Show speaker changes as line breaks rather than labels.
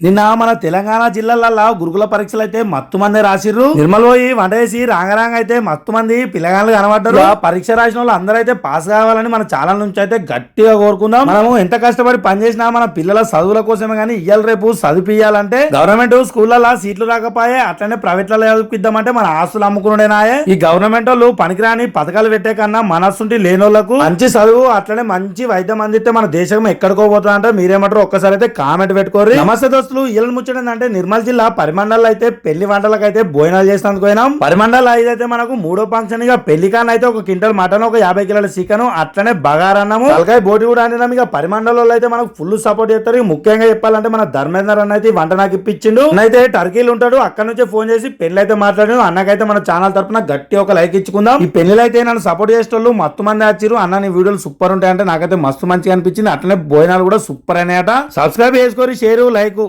నిన్న మన తెలంగాణ జిల్లాలలో గురుకుల పరీక్షలు అయితే మత్తు మంది రాసిర్రు. నిర్మల్ పోయి వంట చేసి రాంగరాంగ అయితే మత్తు మంది పిల్లగాళ్ళు కనబడ్డారు. ఆ పరీక్ష రాసిన వాళ్ళు అందరూ అయితే పాస్ కావాలని మన ఛానల్ నుంచి అయితే గట్టిగా కోరుకుందాం. మనము ఎంత కష్టపడి పనిచేసినా మన పిల్లల చదువుల కోసమే కానీ ఇయ్యాల రేపు చదివియాలంటే గవర్నమెంట్ స్కూళ్ళలో సీట్లు రాకపోయే అట్లనే ప్రైవేట్లలో చదివిద్దామంటే మన ఆస్తులు అమ్ముకునేనాయే ఈ గవర్నమెంట్ వాళ్ళు పనికిరాని పథకాలు పెట్టే కన్నా మనస్సుంటి లేనోళ్ళకు మంచి చదువు అట్లనే మంచి వైద్యం అందిస్తే మన దేశం ఎక్కడికో పోతుందంటే. మీరేమంటారు ఒక్కసారి అయితే కామెంట్ పెట్టుకోరు నమస్తే దోస్తులు ఇళ్ళ అంటే నిర్మల్ జిల్లా పరిమండల్లో అయితే పెళ్ళి వంటలకు అయితే భోజనాలు చేసినందుకు పోయినాం. పరిమండల్ అయితే మనకు మూడో ఫంక్షన్గా పెళ్ళి అయితే ఒక క్వింటల్ మటన్ ఒక యాభై కిలోల చికెన్ అట్లనే బగారన్నము తలకాయ బోటి కూడా అండినాం. ఇక పరిమండల్లో అయితే మనకు ఫుల్ సపోర్ట్ చేస్తారు. ముఖ్యంగా చెప్పాలంటే మన ధర్మేందర్ అన్న అయితే వంట నాకు ఇప్పించిండు. అయితే టర్కీలు ఉంటాడు. అక్కడ నుంచే ఫోన్ చేసి పెళ్ళి అయితే మాట్లాడాను అన్నకైతే మన ఛానల్ తరఫున గట్టి ఒక లైక్ ఇచ్చుకుందాం. ఈ పెళ్ళిలో అయితే నన్ను సపోర్ట్ చేసేటోళ్ళు మస్తు మంది వచ్చిరు అన్న నీ వీడియోలు సూపర్ ఉంటాయంటే నాకైతే మస్తు మంచిగా అనిపించింది. అట్లనే భోజనాలు కూడా సూపర్ అనేట సబ్స్క్రైబ్ చేసుకోరు షేరు లైక్.